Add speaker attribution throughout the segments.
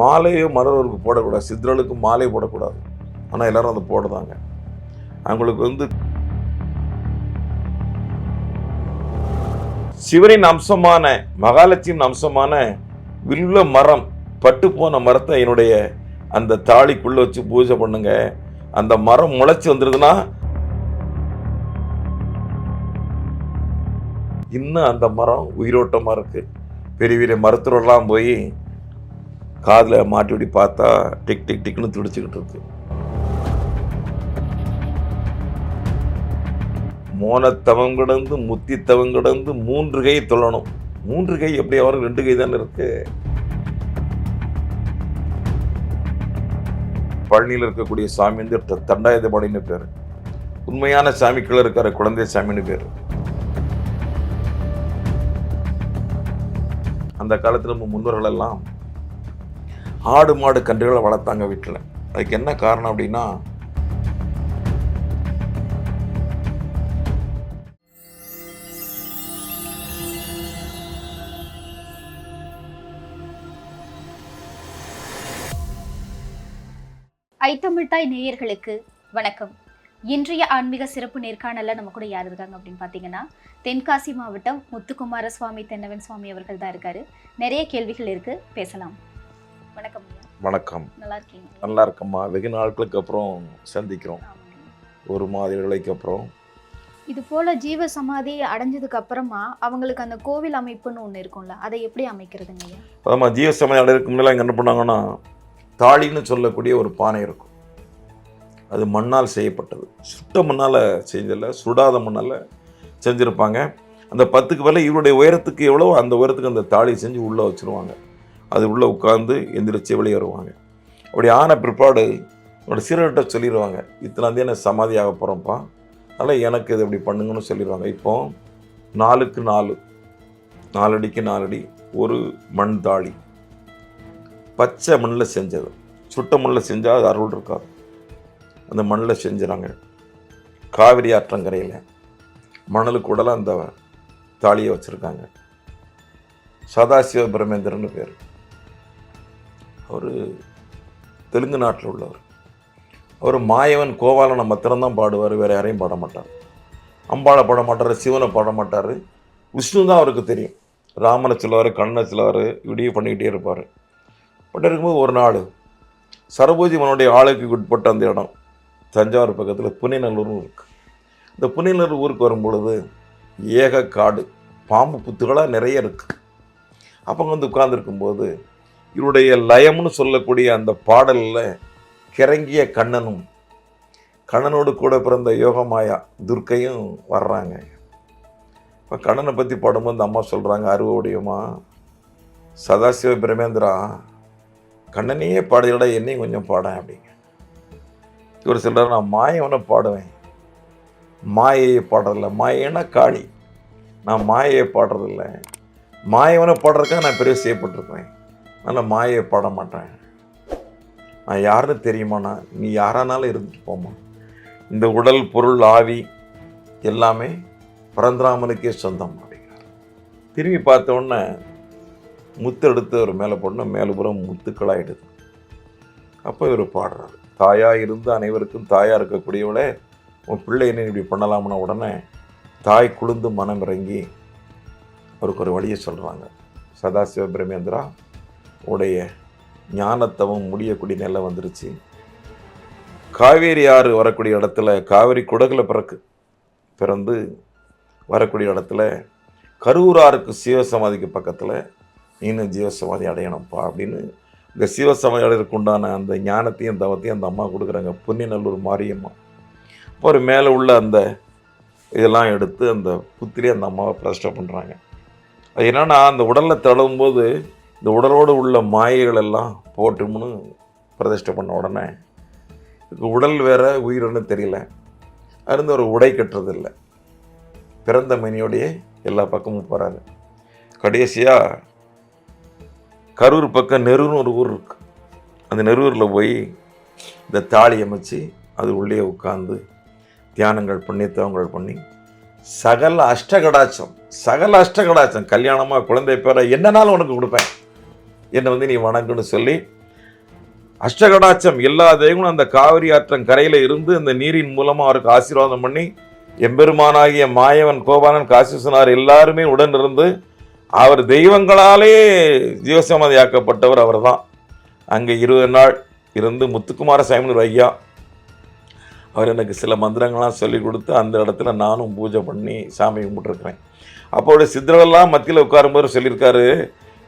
Speaker 1: மாலையோ மறவருக்கு போடக்கூடாது. சித்தர்களுக்கு மாலை போடக்கூடாது. ஆனால் எல்லாரும் அதை போடுதாங்க. அவங்களுக்கு வந்து சிவனின் அம்சமான மகாலட்சுமியின் அம்சமான வில்ல மரம் பட்டு போன மரத்தை என்னுடைய அந்த தாலிக்குள்ள வச்சு பூஜை பண்ணுங்க. அந்த மரம் முளைச்சி வந்துருதுன்னா இன்னும் அந்த மரம் உயிரோட்டமாக இருக்கு. பெரிய பெரிய மருத்துவரெல்லாம் போய் காதில் மாட்டி விடி பார்த்தா டிக் டிக் டிக்னு துடிச்சுக்கிட்டு இருக்கு. மோனத்தவம் கிடந்து முத்தித்தவம் கிடந்து மூன்று கை தொழணும். மூன்று கை எப்படி வரும் ரெண்டு கை தானே இருக்கு? பழனியில் இருக்கக்கூடிய சாமி வந்து தண்டாயுதபாடின்னு பேர். உண்மையான சாமிக்குள்ள இருக்கிற குழந்தை சாமின்னு பேர். அந்த காலத்தில் நம்ம முன்னோர்கள் எல்லாம் ஆடு மாடு கன்றுகளை வளர்த்தாங்க வீட்டில். அதுக்கு என்ன காரணம் அப்படின்னா
Speaker 2: ஐத்தமிழ்தாய் நேயர்களுக்கு வணக்கம். இன்றைய ஆன்மீக சிறப்பு நேர்காணல்ல நம்ம கூட யார் இருக்காங்க அப்படின்னு பார்த்தீங்கன்னா தென்காசி மாவட்டம் முத்துக்குமார சுவாமி தென்னவன் சுவாமி அவர்கள் தான் இருக்காரு. நிறைய கேள்விகள் இருக்கு பேசலாம். வணக்கம்
Speaker 1: வணக்கம்.
Speaker 2: நல்லா இருக்கீங்க
Speaker 1: நல்லா இருக்கம்மா வெகு நாட்களுக்கு அப்புறம் சந்திக்கிறோம். ஒரு மாத இடைவெளிக்கு அப்புறம்.
Speaker 2: இது போல ஜீவ சமாதி அடைஞ்சதுக்கு அப்புறமா அவங்களுக்கு அந்த கோவில் அமைப்புன்னு ஒண்ணு இருக்கும்ல அதை எப்படி அமைக்கிறதுங்க ஐயா?
Speaker 1: அதாம்மா ஜீவசமயம் அடையிறதுக்கு முன்னால இங்கே என்ன பண்ணாங்கன்னா தாழின்னு சொல்லக்கூடிய ஒரு பானை இருக்கும். அது மண்ணால் செய்யப்பட்டது. சுட்ட மண்ணால் செஞ்சல சுடாத மண்ணால் செஞ்சுருப்பாங்க. அந்த பத்துக்கு மேலே இவருடைய உயரத்துக்கு எவ்வளோ அந்த உயரத்துக்கு அந்த தாலி செஞ்சு உள்ளே வச்சுருவாங்க. அது உள்ளே உட்காந்து எந்திரிச்சு வெளியே வருவாங்க. அப்படி ஆன பிற்பாடு என்னோட சீரர்கிட்ட சொல்லிடுவாங்க இத்தனாந்தே நான் சமாதி ஆக போகிறோம்ப்பா அதனால் எனக்கு இது இப்படி பண்ணுங்கன்னு சொல்லிடுவாங்க இப்போ நாலுக்கு நாலு நாலடிக்கு நாலடி ஒரு மண் தாளி. பச்சை மண்ணில் செஞ்சது. சுட்ட மண்ணில் செஞ்சால் அது அருள் இருக்காது. அந்த மண்ணில் செஞ்சுறாங்க. காவிரி ஆற்றங்கரையில் மணலுக்கு உடல அந்த தாலியை வச்சுருக்காங்க. சதாசிவ பிரமேந்திரன்னு பேர். அவர் தெலுங்கு நாட்டில் உள்ளவர். அவர் மாயவன் கோபாலனை மாத்திரம்தான் பாடுவார் வேறு யாரையும் பாட மாட்டார். அம்பாளை பாட மாட்டார் சிவனை பாட மாட்டார். விஷ்ணு தான் அவருக்கு தெரியும். ராமனை சொல்லுவார் கண்ணனை சொல்லுவார் இப்படியே பண்ணிக்கிட்டே இருப்பார். பட் இருக்கும்போது ஒரு நாள் சரபோஜிமனுடைய ஆளுக்கு உட்பட்ட அந்த இடம் தஞ்சாவூர் பக்கத்தில் புனிநல்லூர்னு இருக்குது இந்த புனிநல்லூர் ஊருக்கு வரும்பொழுது ஏக காடு பாம்பு புத்துகளாக நிறைய இருக்குது அப்போ வந்து உட்கார்ந்துருக்கும்போது இவருடைய லயம்னு சொல்லக்கூடிய அந்த பாடலில் கிறங்கிய கண்ணனும் கண்ணனோடு கூட பிறந்த யோகமாயா துர்க்கையும் வர்றாங்க. இப்போ கண்ணனை பற்றி பாடும்போது இந்த அம்மா சொல்கிறாங்க அருவோடையுமா சதாசிவ பிரமேந்திரா கண்ணனையே பாடுகிறடா என்னையும் கொஞ்சம் பாடேன் அப்படிங்க. இவர் சொல்கிறார் நான் மாயவனை பாடுவேன். மாயையை பாடுறதில்ல. மாயைன்னா காளி. நான் மாயையை பாடுறதில்ல. மாயவனை பாடுறதுக்காக நான் பெரிய செய்யப்பட்டிருக்கேன் அதனால் மாயையை பாட மாட்டேன் நான் யாருன்னு தெரியுமாண்ணா நீ யாரானாலும் இருந்துட்டு போமா இந்த உடல் பொருள் ஆவி எல்லாமே பரந்துராமனுக்கே சொந்தம் அப்படிங்கிறார். திரும்பி பார்த்த உடனே முத்து எடுத்து ஒரு மேலே போடணும் மேலுபுறம் முத்துக்களாயிடுது அப்போ இவர் பாடுறாரு. தாயாக இருந்து அனைவருக்கும் தாயாக இருக்கக்கூடியவளே உன் பிள்ளை என்ன இப்படி பண்ணலாம்னா? உடனே தாய் குளிர்ந்து மனம் இறங்கி அவருக்கு ஒரு வழியை சொல்கிறாங்க சதாசிவ பிரமேந்திரா உடைய ஞானத்தவம் முடியக்கூடிய நிலை வந்துருச்சு. காவேரி ஆறு வரக்கூடிய இடத்துல காவேரி குடகுல பிறக்கு பிறந்து வரக்கூடிய இடத்துல கரூராருக்கு சிவசமாதிக்கு பக்கத்தில் இன்னும் ஜீவசமாதி அடையணும்ப்பா அப்படின்னு இந்த சிவசமாதி அடையிறதுக்கு உண்டான அந்த ஞானத்தையும் தவத்தையும் அந்த அம்மா கொடுக்குறாங்க. புண்ணியநல்லூர் மாரியம்மா. அப்போ ஒரு மேலே உள்ள அந்த இதெல்லாம் எடுத்து அந்த புத்திரி அந்த அம்மாவை பிரதிஷ்டை பண்ணுறாங்க அது என்னென்னா அந்த உடலில் தழுவும்போது இந்த உடலோடு உள்ள மாயைகள் எல்லாம் போட்டும்னு பிரதிஷ்டை பண்ண உடனே இதுக்கு உடல் வேற உயிர்னு தெரியல. அருந்து ஒரு உடை கட்டுறதில்லை. பிறந்த மணியோடையே எல்லா பக்கமும் போகிறாரு கடைசியாக கரூர் பக்கம் நெருன்னு ஒரு ஊர் இருக்கு. அந்த நெருவூரில் போய் இந்த தாலி அமைச்சு அது உள்ளே உட்காந்து தியானங்கள் பண்ணி தவங்கள் பண்ணி சகல அஷ்டகடாச்சம் சகல அஷ்டகடாச்சம் கல்யாணமாக குழந்தை பேர என்னனாலும் உனக்கு கொடுப்பேன். என்னை வந்து நீ வணங்குன்னு சொல்லி அஷ்டகடாச்சம் எல்லா தெய்வங்களும் அந்த காவிரி ஆற்றன் கரையில் இருந்து அந்த நீரின் மூலமாக அவருக்கு ஆசீர்வாதம் பண்ணி எம்பெருமானாகிய மாயவன் கோபாலன் காசிசனார் எல்லாருமே உடன் இருந்து அவர் தெய்வங்களாலே ஜீவசமாதியாக்கப்பட்டவர் அவர்தான். அங்கே இருபது நாள் இருந்து முத்துக்குமார சாமியூர் ஐயா அவர் எனக்கு சில மந்திரங்கள்லாம் சொல்லி கொடுத்து அந்த இடத்துல நானும் பூஜை பண்ணி சாமி கும்பிட்டுருக்கிறேன். அப்போ அவருடைய மத்தியில் உட்காரும்போது சொல்லியிருக்காரு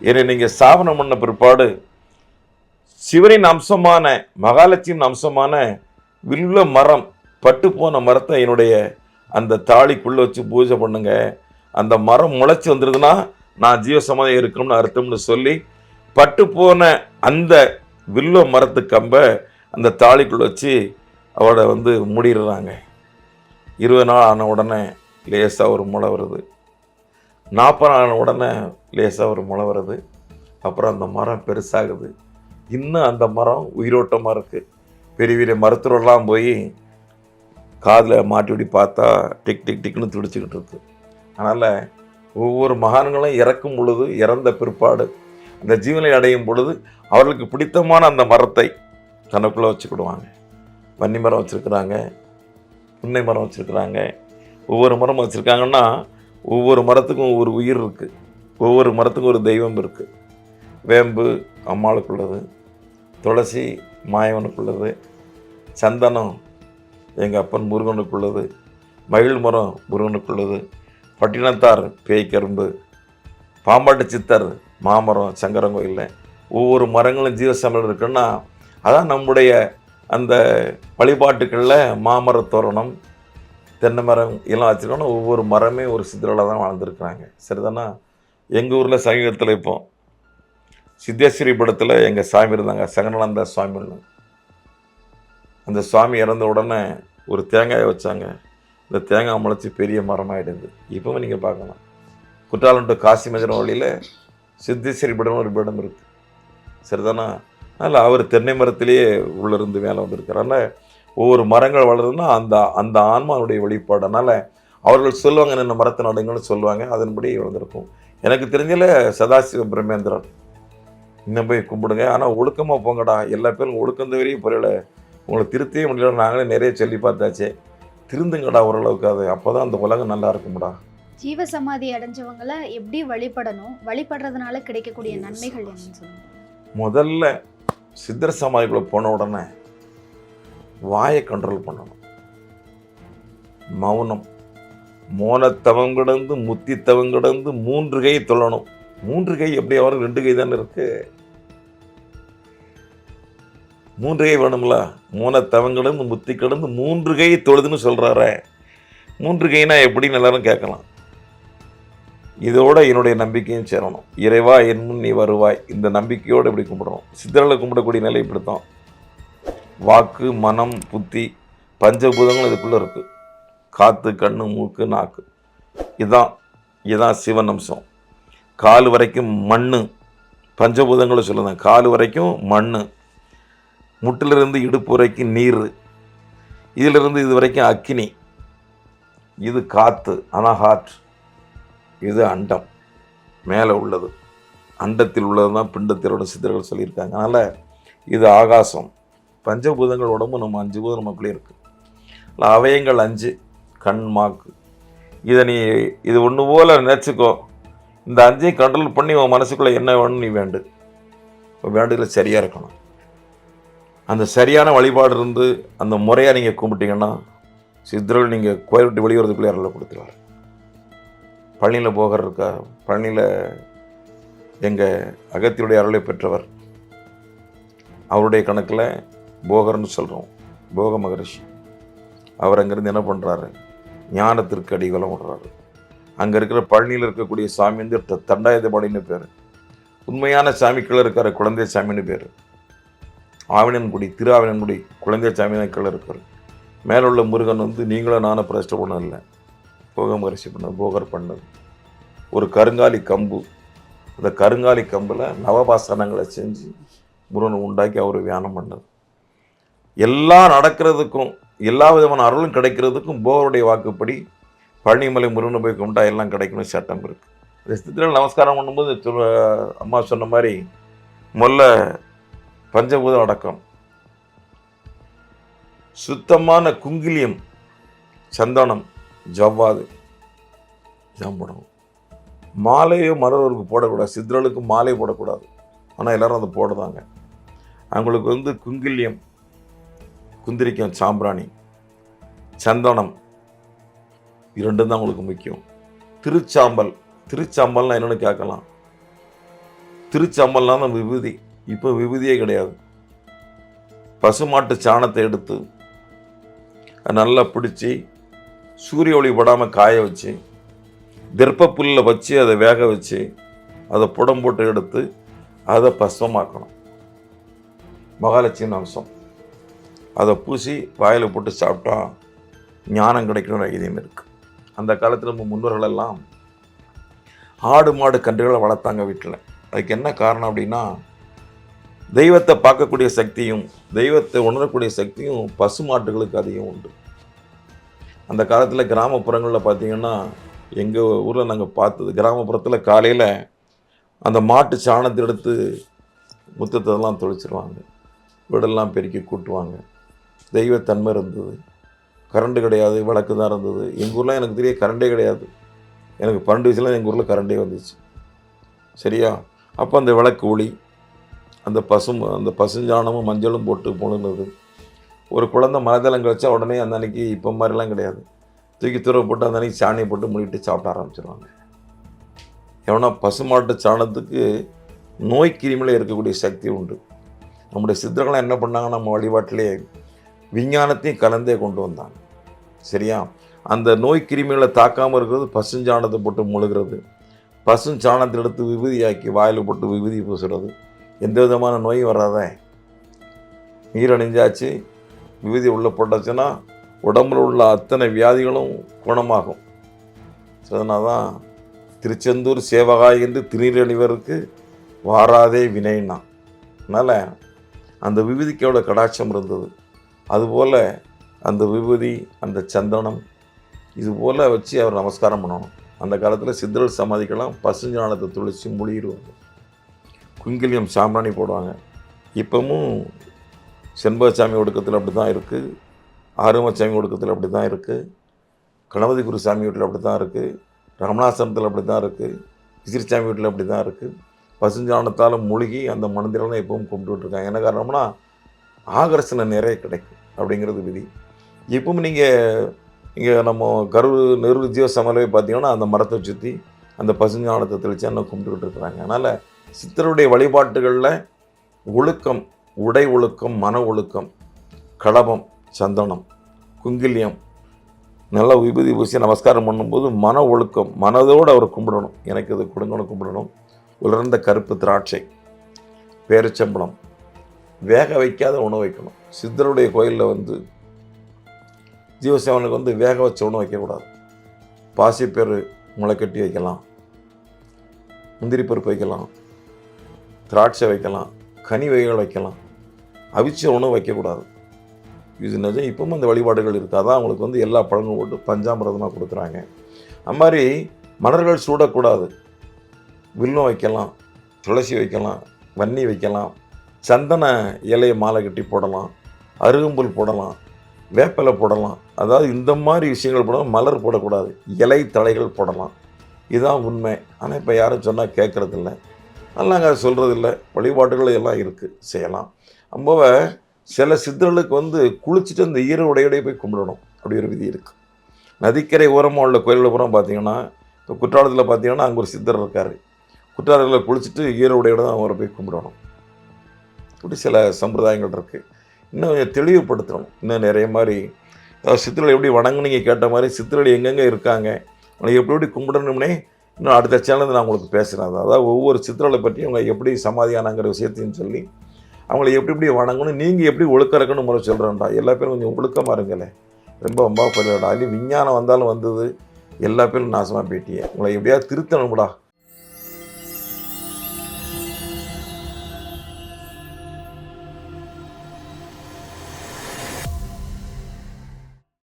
Speaker 1: என்னை நீங்கள் ஸ்தாபனம் பண்ண பிற்பாடு சிவனின் அம்சமான மகாலட்சுமியின் அம்சமான வில்ல மரம் பட்டு போன மரத்தை என்னுடைய அந்த தாளிக்குள்ளே வச்சு பூஜை பண்ணுங்க. அந்த மரம் முளைச்சி வந்துருதுன்னா நான் ஜீவசமாதம் இருக்கணும்னு அர்த்தம்னு சொல்லி பட்டு போன அந்த வில்ல மரத்து கம்பை அந்த தாளிக்குள்ளே வச்சு அவளை வந்து மூடிடுறாங்க. இருபது நாள் ஆன உடனே லேசாக ஒரு முளை வருது. நாற்பது நாள் உடனே லேசாக ஒரு முளை வருது. அப்புறம் அந்த மரம் பெருசாகுது. இன்னும் அந்த மரம் உயிரோட்டமாக இருக்குது பெரிய பெரிய மருத்துவரெல்லாம் போய் காதில் மாட்டி பார்த்தா டிக் டிக் டிக்னு துடிச்சுக்கிட்டு இருக்கு. அதனால் ஒவ்வொரு மகான்களும் இறக்கும் பொழுது இறந்த பிற்பாடு அந்த ஜீவனை அடையும் பொழுது அவர்களுக்கு பிடித்தமான அந்த மரத்தை தனக்குள்ளே வச்சுக்கிடுவாங்க. வன்னி மரம் வச்சுருக்குறாங்க புன்னை மரம் வச்சுருக்குறாங்க. ஒவ்வொரு மரம் வச்சுருக்காங்கன்னா ஒவ்வொரு மரத்துக்கும் ஒவ்வொரு உயிர் இருக்குது ஒவ்வொரு மரத்துக்கும் ஒரு தெய்வம் இருக்குது வேம்பு அம்மாளுக்குள்ளது துளசி மாயவனுக்குள்ளது சந்தனம் எங்கள் அப்பன் முருகனுக்குள்ளது மகிழ் மரம் முருகனுக்குள்ளது பட்டினத்தார் பேய்க்கரும்பு பாம்பாட்டு சித்தர் மாமரம் சங்கரங்கோயிலில் ஒவ்வொரு மரங்களும் ஜீவசமல் இருக்குன்னா அதான் நம்முடைய அந்த வழிபாட்டுகளில் மாமர தோரணம் தென்னை மரம் எல்லாம் வச்சுருக்கோன்னா ஒவ்வொரு மரமே ஒரு சித்தரில் தான் வாழ்ந்துருக்குறாங்க சரிதானா? எங்கள் ஊரில் சங்கீதத்தில் இப்போ சித்தேஸ்வரி படத்தில் எங்கள் சாமி இருந்தாங்க சங்கனந்த சுவாமின்னு. அந்த சுவாமி இறந்த உடனே ஒரு தேங்காயை வச்சாங்க. இந்த தேங்காய் முளைச்சி பெரிய மரமாகிடுது இப்போவும் நீங்கள் பார்க்கலாம். குற்றாலம் டு காசி மஜன வழியில் சித்தேஸ்வரி படம் ஒரு படம் இருக்குது சரிதானா? அதனால் அவர் தென்னை மரத்திலேயே உள்ளிருந்து மேலே வந்திருக்கார் அதனால் ஒவ்வொரு மரங்கள் வளருதுன்னா அந்த அந்த ஆன்மாவுடைய வெளிப்பாடு. அதனால் அவர்கள் சொல்லுவாங்க என்ன மரத்தை நடுங்கன்னு சொல்லுவாங்க. அதன்படி வந்திருக்கும். எனக்கு தெரிஞ்சல சதாசிவ பிரம்மேந்திரன் இன்னும் போய் கும்பிடுங்க. ஆனால் ஒழுக்கமாக போங்கடா. எல்லா பேரும் ஒழுக்கம் தவிரையும் புரியல உங்களை திருத்தவே முடியல. நாங்களே நிறைய சொல்லி பார்த்தாச்சே. திருந்துங்கடா ஓரளவுக்கு அது. அப்போ தான் அந்த உலகம் நல்லா இருக்கும்டா.
Speaker 2: ஜீவ சமாதி அடைஞ்சவங்கள எப்படி வழிபடணும்? வழிபடுறதுனால கிடைக்கக்கூடிய நன்மைகள் என்னன்னு சொல்லுங்க.
Speaker 1: முதல்ல சித்தர் சமாதிக்குள்ள போன உடனே வாயை கண்ட்ரோல் பண்ணணும். மௌனம். மோனத்தவம் கிடந்து முத்தித்தவம் கிடந்து மூன்று கை தொழணும் மூன்று கை எப்படி? அவருக்கு ரெண்டு கை தானே இருக்கு. மூன்று கை வேணும்ல? மோனத்தவம் கிடந்து முத்தி கிடந்து மூன்று கை தொழுதுன்னு சொல்கிறாரே மூன்று கைனா எப்படின்னு எல்லாரும் கேட்கலாம். இதோட என்னுடைய நம்பிக்கையும் சேரணும். இறைவா என் முன் நீ வருவாய். இந்த நம்பிக்கையோடு இப்படி கும்பிடணும். சித்தரில் கும்பிடக்கூடிய நிலை இப்படித்தான். வாக்கு மனம் புத்தி பஞ்சபூதங்கள் இதுக்குள்ளே இருக்குது காற்று கண்ணு மூக்கு நாக்கு. இதுதான் இதுதான் சிவன் அம்சம் கால் வரைக்கும் மண் பஞ்சபூதங்களை சொல்லுதான் கால் வரைக்கும் மண் முட்டிலிருந்து இடுப்பு வரைக்கும் நீர். இதிலிருந்து இது வரைக்கும் அக்கினி. இது காற்று அனஹாட் இது அண்டம். மேலே உள்ளது. அண்டத்தில் உள்ளது தான் பிண்டத்திலோட சித்தர்கள் சொல்லியிருக்காங்க. அதனால் இது ஆகாசம். பஞ்சபூதங்கள் உடம்பு நம்ம அஞ்சு பூதம் நமக்குள்ளே இருக்குது அவயங்கள் அஞ்சு கண் மாக்கு. இதை நீ இது ஒன்று போல் நினச்சிக்கோ. இந்த அஞ்சையும் கண்ட்ரோல் பண்ணி உன் மனசுக்குள்ளே என்ன வேணும்னு நீ வேண்டு. இப்போ வேண்டுதல சரியாக இருக்கணும். அந்த சரியான வழிபாடு இருந்து அந்த முறையாக நீங்கள் கும்பிட்டீங்கன்னா சித்தர்கள் நீங்கள் கோயில் விட்டு வெளியே அருளை கொடுத்துருவார். பழனியில் போகர் இருக்கா பழனியில் எங்கள் அகத்தியுடைய அருளை பெற்றவர். அவருடைய கணக்கில் போகர்னு சொல்கிறோம் போக மகரிஷி. அவர் அங்கேருந்து என்ன பண்ணுறாரு ஞானத்திற்கு அடிகலம் விடுறாரு. அங்கே இருக்கிற பழனியில் இருக்கக்கூடிய சாமி வந்து த- தண்டாயுதபாடின்னு பேர். உண்மையான சாமி கீழே இருக்கார் குழந்தை சாமின்னு பேர். ஆவினன்குடி திரு ஆவினன்குடி குழந்தை சாமி கீழே இருக்கார். மேலே உள்ள முருகன் வந்து நீங்களும் நானும் பிரஷ்ட பண்ண இல்லை. போக மகரிஷி பண்ண போகர் பண்ணது. ஒரு கருங்காலி கம்பு. அந்த கருங்காலி கம்பில் நவபாசனங்களை செஞ்சு முருகனை உண்டாக்கி அவர் தியானம் பண்ணது. எல்லாம் நடக்கிறதுக்கும் எல்லா விதமான அருளும் கிடைக்கிறதுக்கும் போருடைய வாக்குப்படி பழனிமலை முருகனை போய் கும்பிட்டா எல்லாம் கிடைக்கணும் சட்டம் இருக்குது சித்திரையில் நமஸ்காரம் பண்ணும்போது அம்மா சொன்ன மாதிரி முதல்ல பஞ்சபூதம் அடக்கம். சுத்தமான குங்கிலியம் சந்தனம் ஜவ்வாது இதான் மாலையோ மரவருக்கு போடக்கூடாது. சித்தர்களுக்கு மாலை போடக்கூடாது. ஆனால் எல்லோரும் அதை போடுதாங்க. அவங்களுக்கு வந்து குங்கிலியம் குந்திரிக்கும் சாம்பிராணி சந்தனம் இரண்டும் தான் உங்களுக்கு முக்கியம். திருச்சாம்பல் திருச்சாம்பல்னா என்னென்னு கேட்கலாம். திருச்சாம்பல்னா தான் விபூதி. இப்போ விபூதியே கிடையாது. பசுமாட்டு சாணத்தை எடுத்து அதை நல்லா பிடிச்சி சூரிய ஒளி படாமல் காய வச்சு தெர்ப்ப புல்லில் வச்சு அதை வேக வச்சு அதை புடம் போட்டு எடுத்து அதை பசுமாக்கணும் மகாலட்சுமி அம்சம். அதை பூசி வாயில் போட்டு சாப்பிட்டா ஞானம் கிடைக்கணும்னு ஐதியம் இருக்குது அந்த காலத்தில் நம்ம முன்னோர்களெல்லாம் ஆடு மாடு கன்றுகளை வளர்த்தாங்க வீட்டில். அதுக்கு என்ன காரணம் அப்படின்னா தெய்வத்தை பார்க்கக்கூடிய சக்தியும் தெய்வத்தை உணரக்கூடிய சக்தியும் பசு மாட்டுகளுக்கு அதிகம் உண்டு. அந்த காலத்தில் கிராமப்புறங்களில் பார்த்தீங்கன்னா எங்கள் ஊரில் நாங்கள் பார்த்தது கிராமப்புறத்தில் காலையில் அந்த மாட்டு சாணத்தை எடுத்து முத்தத்தெல்லாம் தொளிச்சிருவாங்க. வீடெல்லாம் பெருக்கி கூட்டுவாங்க. தெய்வத்தன்மை இருந்தது. கரண்ட்டு கிடையாது விளக்கு தான் இருந்தது. எங்கள் ஊரில் எனக்கு தெரிய கரண்டே கிடையாது. எனக்கு பன்னெண்டு வயசுல எங்கள் ஊரில் கரண்டே வந்துச்சு. சரியா? அப்போ அந்த விளக்கு ஒளி அந்த பசும் அந்த பசுஞ்சாணமும் மஞ்சளும் போட்டு பொழுது ஒரு குழந்தை மலதளம் கழிச்சா உடனே அந்த அன்னைக்கு இப்போ மாதிரிலாம் கிடையாது. தூக்கி தூர போட்டு அந்த அன்னைக்கு சாணியை போட்டு மூடிட்டு சாப்பிட ஆரம்பிச்சிருவாங்க. எவனா பசுமாட்டு சாணத்துக்கு நோய் கிருமியில் இருக்கக்கூடிய சக்தி உண்டு. நம்முடைய சித்தர்கள்லாம் என்ன பண்ணாங்க? நம்ம வழிபாட்டிலே விஞ்ஞானத்தையும் கலந்தே கொண்டு வந்தாங்க சரியா? அந்த நோய் கிருமிகளை தாக்காமல் இருக்கிறது பசுஞ்சாணத்தை போட்டு முழுகிறது. பசுஞ்சாணத்தை எடுத்து விபூதியாக்கி வாயில் போட்டு விபூதி பூசுறது. எந்த விதமான நோயும் வராத. நீர் அணிஞ்சாச்சு. விபூதி உள்ளே போட்டாச்சுன்னா உடம்புல உள்ள அத்தனை வியாதிகளும் குணமாகும். ஸோ அதனால தான் திருச்செந்தூர் சேவகாய் என்று திருநீரணிவருக்கு வாராதே வினைனா அதனால் அந்த விபூதிக்கோட கடாட்சம் இருந்தது. அதுபோல் அந்த விபூதி அந்த சந்தனம் இது போல் வச்சு அவர் நமஸ்காரம் பண்ணணும். அந்த காலத்தில் சித்தர்கள் சமாதிக்கெல்லாம் பசுஞ்சாணத்தை துளிச்சு மொழிடுவாங்க குங்கிலியம் சாம்பிராணி போடுவாங்க. இப்போவும் செண்பகசாமி ஒடுக்கத்தில் அப்படி தான் இருக்குது ஆறுமச்சாமி ஒடுக்கத்தில் அப்படி தான் இருக்குது கணபதி குரு சாமி வீட்டில் அப்படி தான் இருக்குது ரமணாசிரமத்தில் அப்படி தான் இருக்குது விசிறிசாமி வீட்டில் அப்படி தான் இருக்குது பசுஞ்சாணத்தால் மூழ்கி அந்த மனதிலாம் எப்பவும் கும்பிட்டுருக்காங்க என்ன காரணம்னா ஆகர்ஷணை நிறைய கிடைக்கும் அப்படிங்கிறது விதி. இப்பவும் நீங்கள் இங்கே நம்ம கரு நெரு ஜீவ பார்த்தீங்கன்னா அந்த மரத்தை சுற்றி அந்த பசுஞானத்தை தெளித்து அண்ணன் கும்பிட்டுக்கிட்டு இருக்கிறாங்க. அதனால் சித்தருடைய வழிபாட்டுகளில் ஒழுக்கம் உடை ஒழுக்கம் மன ஒழுக்கம் கடபம் சந்தனம் குங்கிலியம் நல்லா விபூதி பூசி நமஸ்காரம் பண்ணும்போது மன ஒழுக்கம் மனதோடு அவர் கும்பிடணும். எனக்கு இது கொடுங்கன்னு கும்பிடணும். உலர்ந்த கருப்பு திராட்சை பேரிச்சம்பழம் வேக வைக்காத உணவு வைக்கணும். சித்தருடைய கோயிலில் வந்து ஜீவசேவனுக்கு வந்து வேக வச்ச உணவு வைக்கக்கூடாது. பாசிப்பேர் முளைக்கட்டி வைக்கலாம். முந்திரி பருப்பு வைக்கலாம். திராட்சை வைக்கலாம். கனி வகைகள் வைக்கலாம். அவிச்ச உணவு வைக்கக்கூடாது. இது நிஜம். இப்பவும் அந்த வழிபாடுகள் இருக்குது அதான் அவங்களுக்கு வந்து எல்லா பழங்களும் போட்டு பஞ்சாமிரதமாக கொடுக்குறாங்க. அது மாதிரி மலர்கள் சூடக்கூடாது. வில்லும் வைக்கலாம். துளசி வைக்கலாம். வன்னி வைக்கலாம். சந்தன இலையை மாலை கட்டி போடலாம் அருகம்புல் போடலாம் வேப்பிலை போடலாம். அதாவது இந்த மாதிரி விஷயங்கள் போடலாம் மலர் போடக்கூடாது இலை தழைகள் போடலாம். இதுதான் உண்மை. ஆனால் இப்போ யாரும் சொன்னால் கேட்குறதில்ல அதெல்லாம் அங்கே சொல்கிறதில்ல வழிபாடுகள் எல்லாம் இருக்குது செய்யலாம். ரொம்பவ சில சித்தர்களுக்கு வந்து குளிச்சுட்டு அந்த ஈர உடையோடய போய் கும்பிடணும். அப்படி ஒரு விதி இருக்குது நதிக்கரை ஓரமாக உள்ள கோயிலில் புறம் பார்த்தீங்கன்னா இப்போ குற்றாலத்தில் பார்த்தீங்கன்னா அங்கே ஒரு சித்தர் இருக்கார். குற்றாலத்தில் குளிச்சுட்டு ஈர உடையோட தான் அவரை போய் கும்பிடணும். இப்படி சில சம்பிரதாயங்கள் இருக்குது இன்னும் கொஞ்சம் தெளிவுபடுத்தணும். இன்னும் நிறைய மாதிரி அதாவது எப்படி வணங்குனீங்க கேட்ட மாதிரி சித்திரலை எங்கெங்கே இருக்காங்க? அவங்களை எப்படி எப்படி கும்பிடணும்னே இன்னும் அடுத்த சேனல் நான் உங்களுக்கு பேசுகிறேன் அதாவது ஒவ்வொரு சித்திரலை பற்றி அவங்க எப்படி சமாதியானாங்கிற விஷயத்தையும் சொல்லி அவங்கள எப்படி எப்படி வணங்கணும் நீங்கள் எப்படி ஒழுக்கம் இருக்கணும் முறை சொல்கிறேன்டா எல்லா பேரும் கொஞ்சம் ஒழுக்கமாக இருங்களே. ரொம்ப ரொம்ப பரிவாடா அது விஞ்ஞானம் வந்தாலும் வந்தது. எல்லா பேரும் நாசமாக போயிட்டியே. உங்களை எப்படியாவது திருத்தணும்டா.